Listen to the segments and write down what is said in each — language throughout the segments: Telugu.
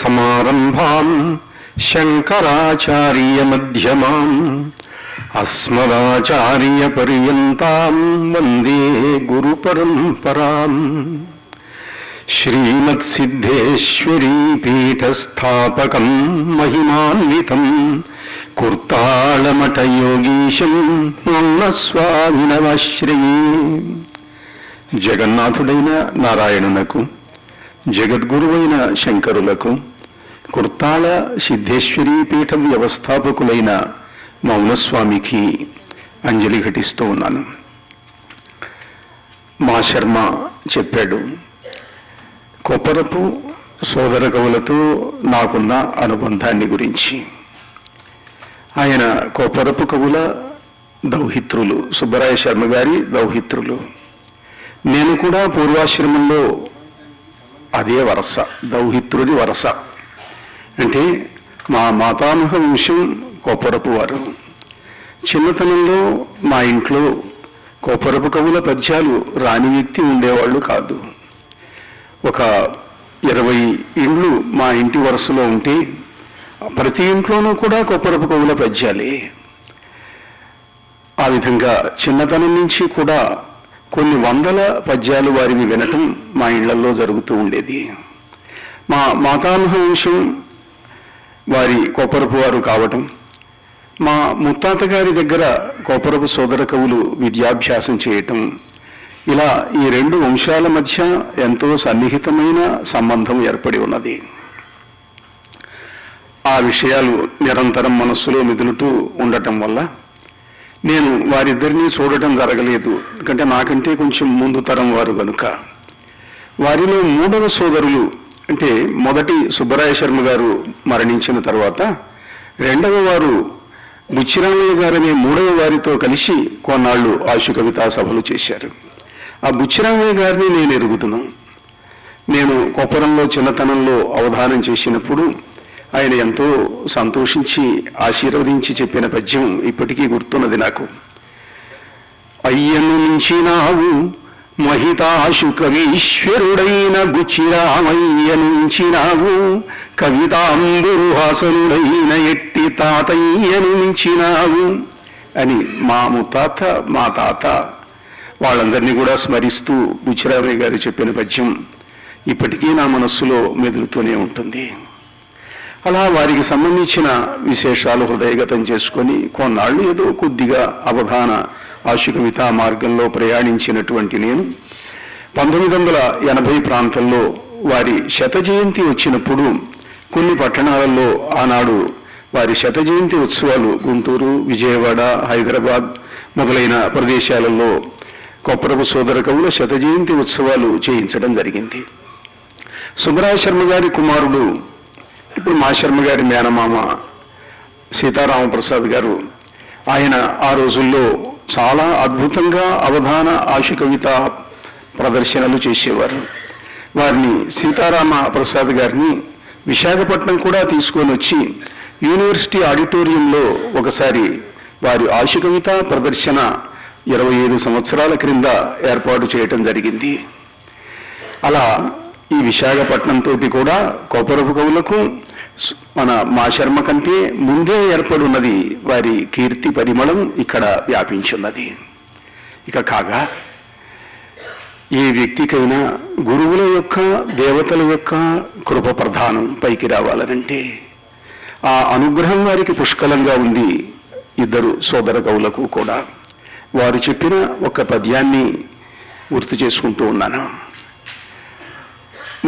समारंभां शंकराचार्य मध्यमा వందే గురు పరంపరాం శ్రీమత్సిద్ధేశ్వరీ పీఠస్థాపకం మహిమాన్వితం కుర్తాళమఠయోగీశం స్వామినవాశ్రయే జగన్నాథుడైన నారాయణునకు జగద్గురువైన శంకరులకు కుర్తాళ సిద్ధేశ్వరీ పీఠ వ్యవస్థాపకులైన మౌనస్వామికి అంజలి ఘటిస్తూ ఉన్నాను. మా శర్మ చెప్పాడు కొప్పరపు సోదర కవులతో నాకున్న అనుబంధాన్ని గురించి. ఆయన కొప్పరపు కవుల దౌహిత్రులు సుబ్బరాయ శర్మ గారి దౌహిత్రులు. నేను కూడా పూర్వాశ్రమంలో అదే వరస దౌహిత్రుడి వరస. అంటే మా మాతామహ వంశం కొప్పరపు వారు. చిన్నతనంలో మా ఇంట్లో కొప్పరపు కవుల పద్యాలు రాని వ్యక్తి ఉండేవాళ్ళు కాదు. ఒక ఇరవై ఇండ్లు మా ఇంటి వరుసలో ఉంటే ప్రతి ఇంట్లోనూ కూడా కొప్పరపు కవుల పద్యాలే. ఆ విధంగా చిన్నతనం నుంచి కూడా కొన్ని వందల పద్యాలు వారిని వినటం మా ఇళ్ళలో జరుగుతూ ఉండేది. మా మాతామహ వంశం వారి కొప్పరపు వారు కావటం మా ముత్తాత గారి దగ్గర గోపురపు సోదర కవులు విద్యాభ్యాసం చేయటం ఇలా ఈ రెండు వంశాల మధ్య ఎంతో సన్నిహితమైన సంబంధం ఏర్పడి ఉన్నది. ఆ విషయాలు నిరంతరం మనస్సులో మెదులుతూ ఉండటం వల్ల నేను వారిద్దరినీ చూడటం జరగలేదు. ఎందుకంటే నాకంటే కొంచెం ముందు తరం వారు కనుక వారిలో మూడవ సోదరులు అంటే మొదటి సుబ్బరాయ శర్మ గారు మరణించిన తర్వాత రెండవ వారు బుచ్చిరామయ్య గారనే మూడవ వారితో కలిసి కొన్నాళ్ళు ఆశు కవితా సభలు చేశారు. ఆ బుచ్చిరామయ్య గారిని నేను ఎరుగుతున్నాను నేను కొప్పరంలో చిన్నతనంలో అవధానం చేసినప్పుడు ఆయన ఎంతో సంతోషించి ఆశీర్వదించి చెప్పిన పద్యం ఇప్పటికీ గుర్తున్నది నాకు. అయ్యను మించినావు మహితాశుకవీశ్వరుడైన గుచ్చిరామయ్యనుంచినావు బుచ్చిరామయ్య కవితాంబురుహాసనుడైన ఎట్టి తాతయ్యను మించినావు అని మా ముత్తాత మా తాత వాళ్ళందరినీ కూడా స్మరిస్తూ గుచ్చిరామయ్య గారు చెప్పిన పద్యం ఇప్పటికీ నా మనస్సులో మెదులుతూనే ఉంటుంది. అలా వారికి సంబంధించిన విశేషాలు హృదయగతం చేసుకొని కొన్నాళ్ళు ఏదో కొద్దిగా అవధాన ఆశుకమిత మార్గంలో ప్రయాణించినటువంటి నేను పంతొమ్మిది వందల ఎనభై ప్రాంతంలో వారి శత జయంతి వచ్చినప్పుడు కొన్ని పట్టణాలలో ఆనాడు వారి శత జయంతి ఉత్సవాలు గుంటూరు విజయవాడ హైదరాబాద్ మొదలైన ప్రదేశాలలో కొప్పరపు సోదర కవుల శత జయంతి ఉత్సవాలు చేయించడం జరిగింది. సుబ్రాయ శర్మ గారి కుమారుడు ఇప్పుడు మా శర్మ గారి మేనమామ సీతారామప్రసాద్ గారు ఆయన ఆ రోజుల్లో చాలా అద్భుతంగా అవధాన ఆశు కవిత ప్రదర్శనలు చేసేవారు. వారిని సీతారామ ప్రసాద్ గారిని విశాఖపట్నం కూడా తీసుకొని వచ్చి యూనివర్సిటీ ఆడిటోరియంలో ఒకసారి వారి ఆశ కవిత ప్రదర్శన ఇరవై ఐదు సంవత్సరాల క్రింద ఏర్పాటు చేయటం జరిగింది. అలా ఈ విశాఖపట్నం తోటి కూడా కొప్పరపు కవులకు మన మా శర్మ కంటే ముందే ఏర్పడున్నది వారి కీర్తి పరిమళం ఇక్కడ వ్యాపించున్నది. ఇక కాగా ఏ వ్యక్తికైనా గురువుల యొక్క దేవతల యొక్క కృప ప్రధానం పైకి రావాలనంటే ఆ అనుగ్రహం వారికి పుష్కలంగా ఉంది ఇద్దరు సోదర కవులకు కూడా. వారు చెప్పిన ఒక పద్యాన్ని గుర్తు చేసుకుంటూ ఉన్నాను.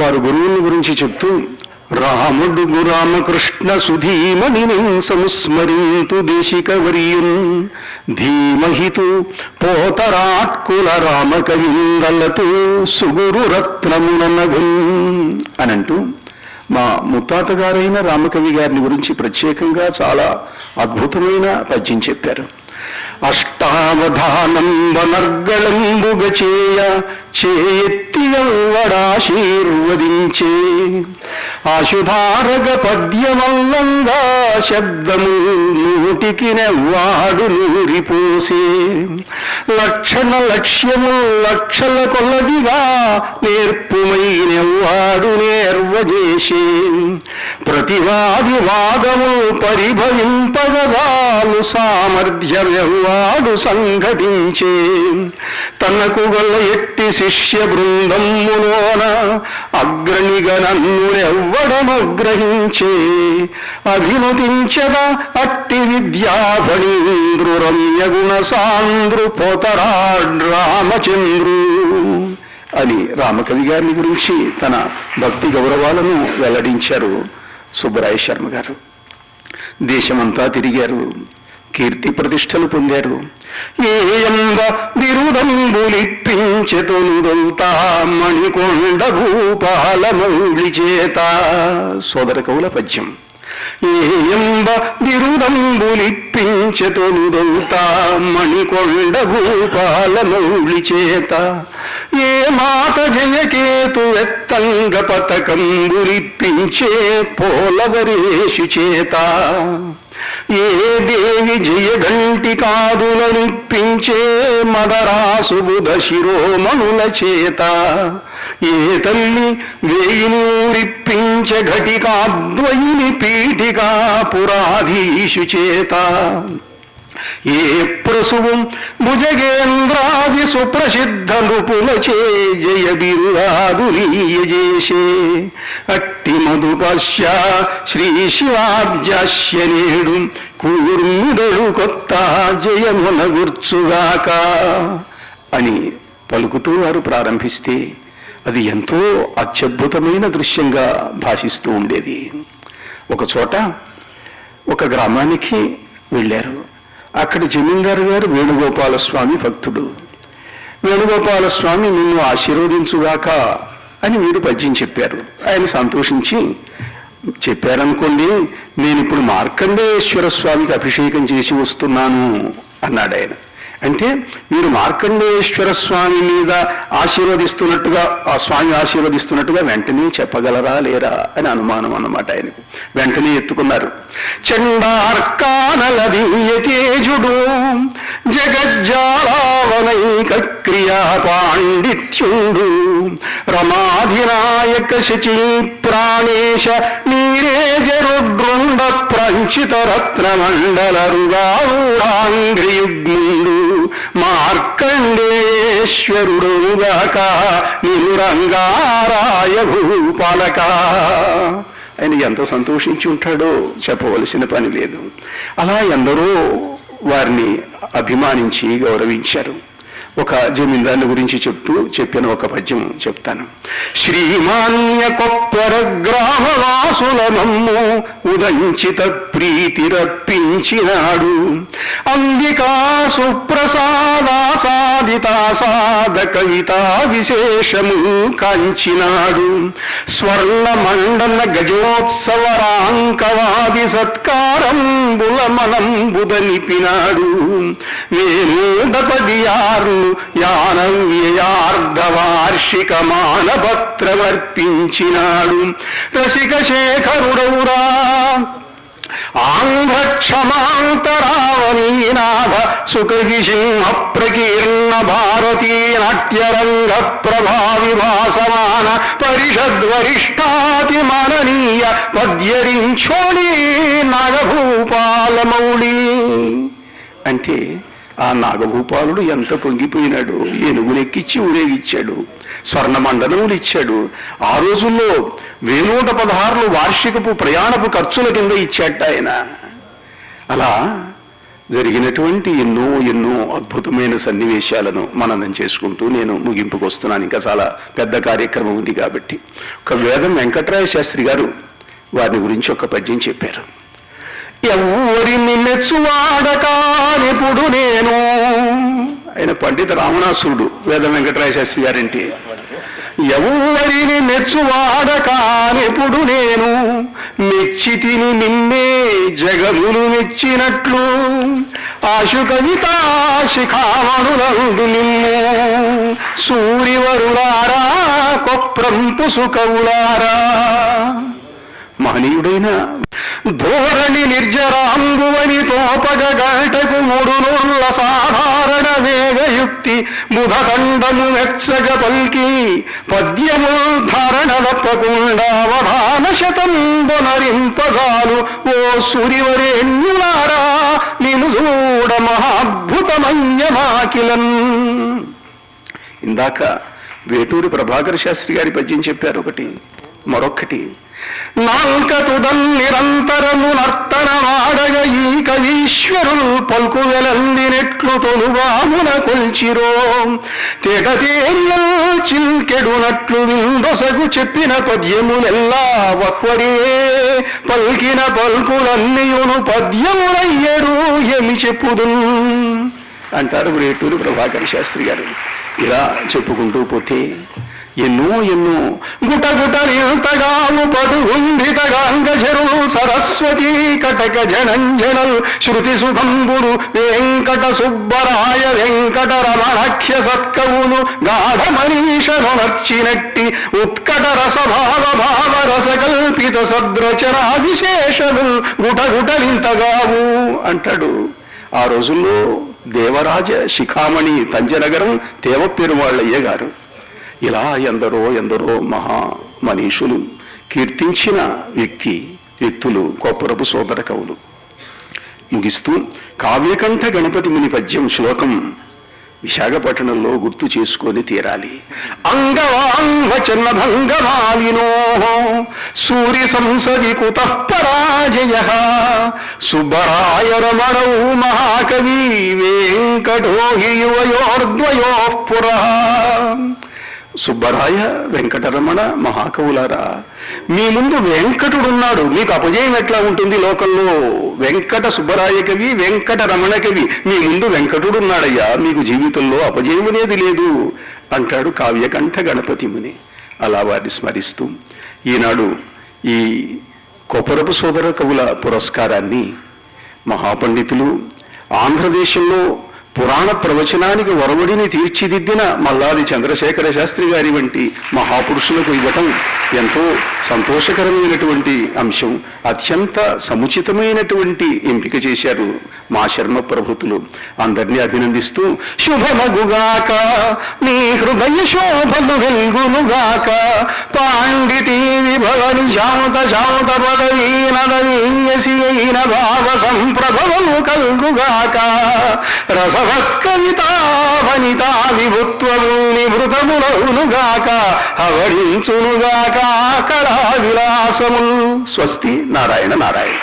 వారు గురువుల గురించి చెప్తూ రాముడు రామకృష్ణ సుధీమని సంస్మరింతు దేశిక వర్యున్ ధీమహితు పోతరాట్కుల రామ కవిందలతో సుగురు రత్నముననగున్ అనంటూ మా ముత్తాత గారైన రామకవి గారిని గురించి ప్రత్యేకంగా చాలా అద్భుతమైన పద్యం చెప్పారు. అష్టావధానంబనర్గళంబుగ చేయ చేయెత్తి ఎవ్వడాశీర్వదించే ఆశుధారగ పద్యమల్లంగా శబ్దము నూటికి నెవ్వాడు నూరిపోసే లక్షణ లక్ష్యము లక్షల కొలదిగా నేర్పుమైనెవ్వాడు నేర్వజేసే ప్రతివాది వాదము పరిభవింపగదాలు సామర్థ్యమెవ్వాడు సంఘటించే. తనకు గల ఎట్టి శిష్య బృందమ్ములోన అగ్రణిగా నన్నునెవ్వడమగ్రహించే అభిమతించద అట్టి విద్యాఫణీంద్రు రమ్య గుణ సాంద్రు పోతరాడ్ రామచంద్రు అని రామకవి గారిని గురించి తన భక్తి గౌరవాలను వెల్లడించారు. సుబ్బరాయ శర్మ గారు. దేశమంతా తిరిగారు. కీర్తి ప్రతిష్టలు పొందారు. ఏయంబ బిరుదంబులిప్పించెతొనుదొంతా మణికొండ భూపాల మౌళి చేత. సోదర కవుల పద్యం. ఏయంబ బిరుదంబులిప్పించెతొనుదొంతా మణికొండ భూపాల మౌళి చేత. ఏ మాట జయకేతు ఎత్తంగ పతకంబులిప్పించే పోలవరేషు చేత. ఏ దేవి జయగంటి కాదులనిప్పించే మదరాసుబుధ శిరోమణుల చేత. ఏ తల్లి వేయినూరిప్పించ ఘటికాద్వయిని పీఠికా పురాధీషు చేత. ఏ ప్రసువు భుజగేంద్రాది సుప్రసిద్ధ నృపులచే జయ బిరుదాదులీయజేసే అట్టి మధుపశ్య శ్రీ శివాబ్జాస్య నేడు కూర్ముదడు కొత్త జయమున గుర్చుగాక అని పలుకుతూ వారు ప్రారంభిస్తే అది ఎంతో అత్యద్భుతమైన దృశ్యంగా భాషిస్తూ ఉండేది. ఒక చోట ఒక గ్రామానికి వెళ్ళారు. అక్కడ జమీందారు గారు వేణుగోపాల స్వామి భక్తుడు. వేణుగోపాల స్వామి నిన్ను ఆశీర్వదించుగాక అని వీరు పద్యం చెప్పారు. ఆయన సంతోషించి చెప్పారనుకోండి నేను ఇప్పుడు మార్కండేశ్వర స్వామికి అభిషేకం చేసి వస్తున్నాను అన్నాడు ఆయన అంటే మీరు మార్కండేశ్వర స్వామి మీద ఆశీర్వదిస్తున్నట్టుగా ఆ స్వామి ఆశీర్వదిస్తున్నట్టుగా వెంటనే చెప్పగలరా లేరా అని అనుమానం అన్నమాట ఆయనకు. వెంటనే ఎత్తుకున్నారు. చండార్కానల దివ్యతేజుడు జగజ్జాలావనైక క్రియా పాండిత్యుడు రమాధినాయక శచి ప్రాణేశ నీరే జరుడ్రుండ రత్న మార్కండేశ్వరుడుగాక నిరురంగారాయ భూపాలక ఆయన ఎంత సంతోషించి ఉంటాడో చెప్పవలసిన పని లేదు. అలా ఎందరో వారిని అభిమానించి గౌరవించారు. ఒక జమీందారుని గురించి చెప్తూ చెప్పిన ఒక పద్యం చెప్తాను. శ్రీమాన్య కొప్పర గ్రామవాసుల నమ్ము ఉదంచిత ప్రీతి రప్పించినాడు. అంబికా సుప్రసాదాసాదితాసాద కవిత విశేషము కాంచినాడు. స్వర్ణ మండల గజోత్సవరాంకవాది సత్కారం బులమనంబుదనిపినాడు వేణూడపదియార్లు యాన రసిక శేఖరుడౌరా ఆంధ్ర క్షమాంతరావనీనాథ సుఖవిసింహ ప్రకీర్ణ భారతీ నాట్యరంగ ప్రభావి భాసమాన పరిషద్వరిష్టాతి మననీయ పద్యరించోళీ నాగభూపాలమౌళీ. అంటే ఆ నాగభూపాలుడు ఎంత పొంగిపోయినాడు? ఏనుగునెక్కిచ్చి ఊరేగిచ్చాడు. స్వర్ణమండలములు ఇచ్చాడు ఆ రోజుల్లో వేనూట పదహారులు వార్షికపు ప్రయాణపు ఖర్చుల కింద ఇచ్చాట ఆయన. అలా జరిగినటువంటి ఎన్నో ఎన్నో అద్భుతమైన సన్నివేశాలను మననం చేసుకుంటూ నేను ముగింపుకు వస్తున్నాను. ఇంకా చాలా పెద్ద కార్యక్రమం ఉంది కాబట్టి. ఒక వేదం వెంకటరాయ శాస్త్రి గారు వారి గురించి ఒక పద్యం చెప్పారు. ఎవరిని మెచ్చువాడకానిప్పుడు నేను? ఆయన పండిత రామణాసుడు వేద వెంకటరాయ శాస్త్రి గారింటి. ఎవరిని మెచ్చువాడకానిప్పుడు నేను? మెచ్చి తిని నిన్నే జగములు మెచ్చినట్లు ఆశు కవిత శిఖామణులందు నిన్ను. సూరివరులారా కొప్రంపు సుఖవులారా. మహనీయుడైన ధోరణి నిర్జరాంగువని తోపగ గంటకు మూడు సాధారణ వేగయుక్తి బుధఖండము వెచ్చగ పల్కి పద్యము ధారణ శతం బొనరింపజాలు ఓ సురివరేణ్యులారా నేను చూడ మహాద్భుతమయ్యమాకిలన్. ఇందాక వేటూరి ప్రభాకర్ శాస్త్రి గారి పద్యం చెప్పారు ఒకటి మరొక్కటి. నాల్కతుదన్ నిరంతరము నర్తనమాడగ ఈ కవీశ్వరులు పల్కు వెలందినెట్లు తొలువామున కొల్చిరో. తెగతేరియల్ చిల్కెడునట్లు విందసగు చెప్పిన పద్యములెల్లా వహ్వడే. పల్కిన పల్కులన్నీయును పద్యములయ్యడు ఏమి చెప్పుదు అంటారు రేటూరు ప్రభాకర్ శాస్త్రి గారు. ఇలా చెప్పుకుంటూ పోతే ఎన్నో ఎన్నో గుట గుట పడుగుండితగాంగ చెరువు సరస్వతి కటక జనంజనల్ శృతి సుఖంబుడు వెంకట సుబ్బరాయ వెంకట రమణఖ్య సత్కవులు గాఢ మనీషను ఉత్కట రసభావ భావ రసకల్పిత సద్రచరా విశేషలు గుట నింతగావు అంటాడు. ఆ రోజుల్లో దేవరాజ శిఖామణి తంజనగరం దేవపెరుమాళ్ళయ్య గారు ఇలా ఎందరో ఎందరో మహా మనీషులు కీర్తించిన వ్యక్తి వ్యక్తులు కొప్పరపు సోదర కవులు. ముగిస్తూ కావ్యకంఠ గణపతి ముని పద్యం శ్లోకం విశాఖపట్నంలో గుర్తు చేసుకొని తీరాలి. అంగవాంగచన భంగమాలినో సూర్య సంసది కుత పరాజయ సుబ్బరాయ రమణౌ మహాకవి వెంకటో యువయోర్ద్వయో సుబ్బరాయ వెంకటరమణ మహాకవులారా మీ ముందు వెంకటుడున్నాడు. మీకు అపజయం ఎట్లా ఉంటుంది లోకంలో? వెంకట సుబ్బరాయ కవి వెంకట రమణ కవి మీ ముందు వెంకటుడున్నాడయ్యా. మీకు జీవితంలో అపజయం అనేది లేదు అంటాడు కావ్యకంఠ గణపతి ముని. అలా వారిని స్మరిస్తూ ఈనాడు ఈ కొపరపు సోదర కవుల పురస్కారాన్ని మహాపండితులు ఆంధ్రదేశంలో పురాణ ప్రవచనానికి వరవడిని తీర్చిదిద్దిన మల్లాది చంద్రశేఖర శాస్త్రి గారి వంటి మహాపురుషులకు ఇవ్వటం ఎంతో సంతోషకరమైనటువంటి అంశం అత్యంత సముచితమైనటువంటి ఎంపిక చేశారు మా శర్మ ప్రభుతులు అందరినీ అభినందిస్తూ శుభమగుగాక నీ హృదయ శోభలు వెలుగునుగాక పాండితీ విభవని శాంత శాంత పదవీనదవీయసి అయిన భావ సంప్రభవము కలుగుగాక రసవత్కవితా వనితా విభుత్వము నివృతములవునుగాక హవరించునుగాక కళా విలాసము స్వస్తి నారాయణ నారాయణ.